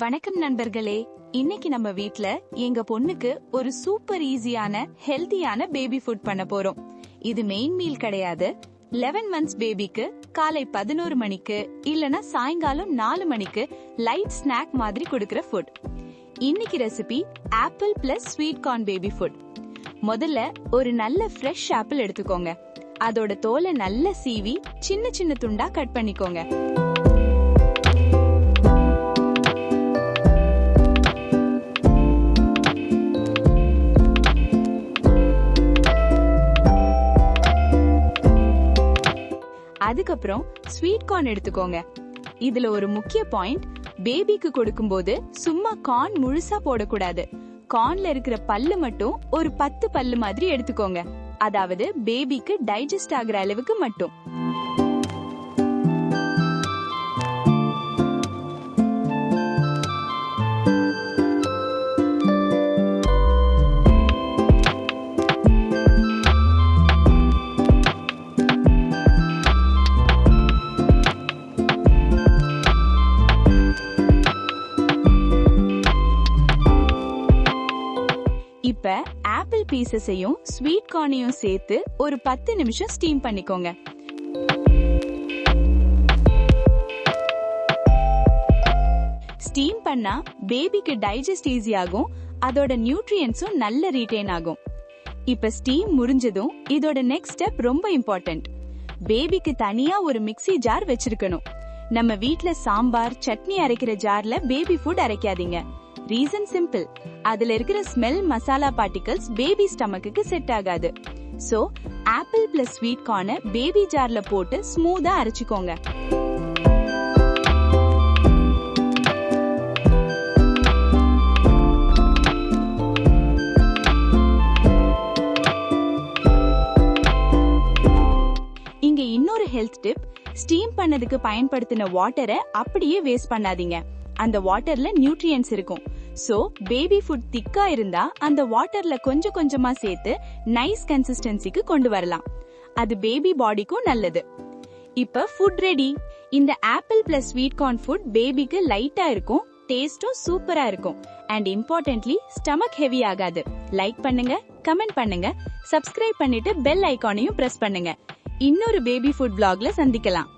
வணக்கம் நண்பர்களே. இன்னைக்கு நம்ம வீட்ல எங்க பொண்ணுக்கு ஒரு சூப்பர் ஈஸியான ஹெல்தியான பேபி ஃபுட் பண்ண போறோம். இது மெயின் மீல் கிடையாது. 11 மந்த்ஸ் பேபிக்கு காலை பதினோரு மணிக்கு இல்லனா சாயங்காலம் நாலு மணிக்கு லைட் ஸ்நாக் மாதிரி கொடுக்கற ஃபுட் இன்னைக்கு recipe apple plus sweet corn baby food முதல்ல ஒரு நல்ல ஃப்ரெஷ் ஆப்பிள் எடுத்துக்கோங்க. அதோட தோலை நல்லா சீவி சின்ன சின்ன துண்டா கட் பண்ணிக்கோங்க. அதுக்கப்புறம் ஸ்வீட் கார்ன் எடுத்துக்கோங்க. இதுல ஒரு முக்கிய பாயிண்ட் பேபிக்கு கொடுக்கும்போது சும்மா கார்ன் முழுசா போடக்கூடாது. கார்ன்ல இருக்கிற பல்லு மட்டும் ஒரு பத்து பல்லு மாதிரி எடுத்துக்கோங்க. அதாவது பேபிக்கு டைஜஸ்ட் ஆகுற அளவுக்கு மட்டும். இப்ப ஆப்பிள் பீசஸையும் ஸ்வீட் கார்னையும் சேர்த்து ஒரு பத்து நிமிஷம் ஸ்டீம் பண்ணிக்கோங்க. ஸ்டீம் பண்ணா பேபிக்கு டைஜஸ்ட் ஈஸி ஆகும் அதோட நியூட்ரியன்ஸும் நல்ல ரீட்டைன் ஆகும். இப்ப ஸ்டீம் முடிஞ்சதும் இதோட நெக்ஸ்ட் ஸ்டெப் ரொம்ப இம்பார்ட்டன்ட் பேபிக்கு தனியா ஒரு மிக்ஸி ஜார் வச்சிருக்கணும். நம்ம வீட்ல சாம்பார் சட்னி அரைக்கிற ஜார்ல பேபி ஃபுட் அரைக்காதீங்க. Reason simple. அதுல இருக்கிற ஸ்மெல் மசாலா பார்ட்டிகல்ஸ் பேபி ஸ்டமக்குக்கு செட் ஆகாது. சோ ஆப்பிள் பிளஸ் ஸ்வீட் கார்னை பேபி ஜார்ல போட்டு ஸ்மூத்தா அரைச்சுக்கோங்க. இங்க இன்னொரு ஹெல்த் டிப் ஸ்டீம் பண்ணதுக்கு பயன்படுத்தின வாட்டரை அப்படியே வேஸ்ட் பண்ணாதீங்க. அந்த வாட்டர்ல நியூட்ரியன்ஸ் இருக்கும். சோ பேபி ஃபுட் திக்கா இருந்தா அந்த வாட்டர்ல கொஞ்சம் கொஞ்சமா சேர்த்து நைஸ் கன்சிஸ்டன்சிக்கு கொண்டு வரலாம். அது பேபி பாடிக்கும் நல்லது. இப்ப ஃபுட் ரெடி இந்த apple plus sweet corn food பேபிக்கு லைட்டா இருக்கும் டேஸ்டும் சூப்பரா இருக்கும். அண்ட் இம்பார்ட்டன்ட்லி ஸ்டமக் ஹெவி ஆகாது. லைக் பண்ணுங்க கமெண்ட் பண்ணுங்க சப்ஸ்கிரைப் பண்ணிட்டு பெல் ஐகானையும் பிரஸ் பண்ணுங்க. இன்னொரு பேபி ஃபுட் பிளாக்ல சந்திக்கலாம்.